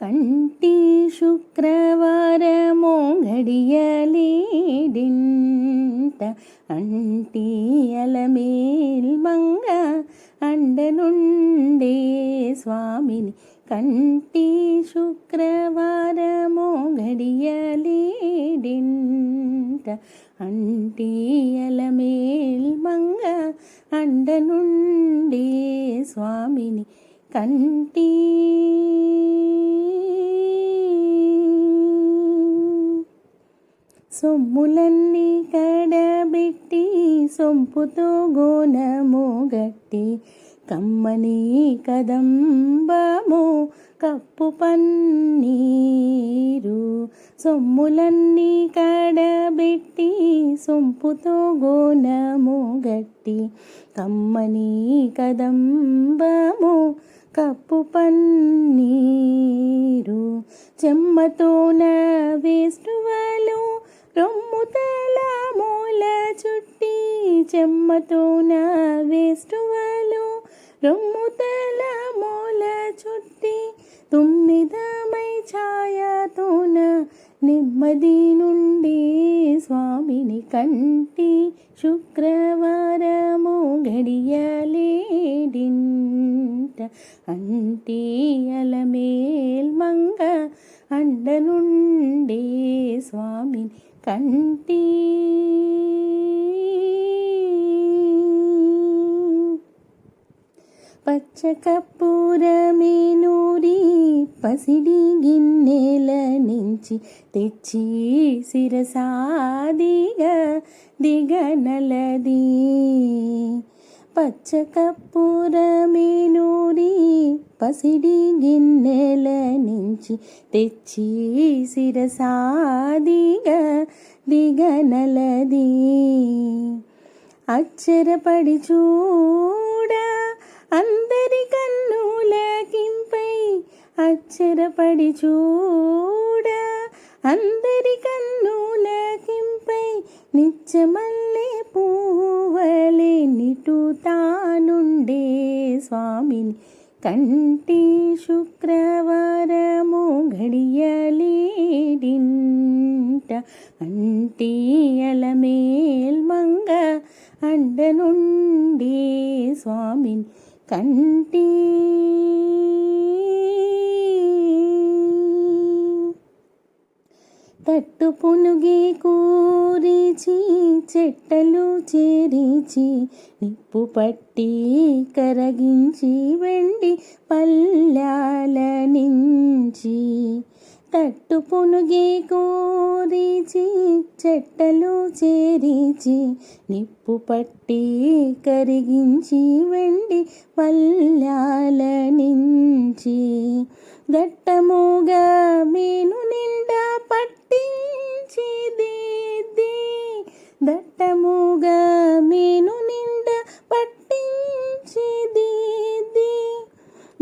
కంటి ಶುಕ್ರವಾರ గడియలేడింట అంటి అలమేల్ మంగ అండనుండే స్వామిని. కంటి శుక్రవారమో గడియలేడింట అంటి అలమేల్ మంగ అండనుండే స్వామిని. కంటి సొమ్ములన్నీ కడబెట్టి సొంపుతో గోనము గట్టి కమ్మని కదంబము కప్పు పన్నీరు సొమ్ములన్నీ కడబెట్టి సొంపుతో గోనము గట్టి కమ్మని కదంబము కప్పు పన్నీరు చెమ్మతోన వేస్తువలు రొమ్ము తల మూల చుట్టి చెమ్మతోన వేస్తువలు రొమ్ము తల మూల చుట్టి తుమ్మిదమై ఛాయతోన నెమ్మది నుండి స్వామిని కంటి శుక్రవారము గడియలేడి అంటీయల అలమేల్ మంగ అండ స్వామిని కంటి. పచ్చకప్పూరమే నూరి పసిడి గిన్నెల నుంచి తెచ్చి శిరసాదిగా దిగనలది పచ్చకప్పూరమే నూరి పసిడి గిన్నెల నుంచి తెచ్చి శిరసాదిగ దిగనలది. అచ్చరపడి చూడ అందరి కన్నులకింపై అచ్చరపడి చూడ అందరి కన్నులకింపై నిత్యమల్లే పూవలే నిటుతానుండే స్వామిని కంటి శుక్రవారము గడియలేడింట అంటే అలమేల్ మంగ అండనుండే స్వామిని కంటి తట్టు పునుగి కూరిచి చెట్టలు చేరిచి నిప్పు పట్టి కరగించి వెండి పల్లాల నుంచి. తట్టు పునుగి కూరిచి చెట్టలు చేరిచి నిప్పు పట్టి కరిగించి వెండి పల్లాల నుంచి. దట్టముగా మీను నిండా పట్టించిదేది. దట్టముగా మీను నిండా పట్టించిదేది.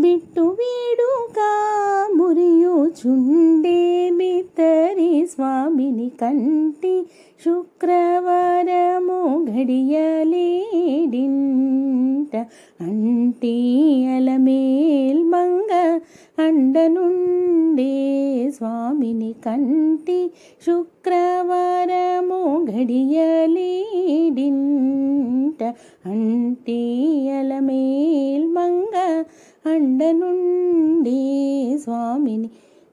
బిట్టు వీడుగా మురియుచుండే మితరి స్వామిని కంటి శుక్రవారము గడియలేడింట అంటి అలమేల్ మంగ అండనుండే స్వామిని కంటి శుక్రవారము గడియలేడింట. అంటి అలమేల్ మంగ అండనుండే స్వామిని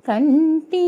కంటి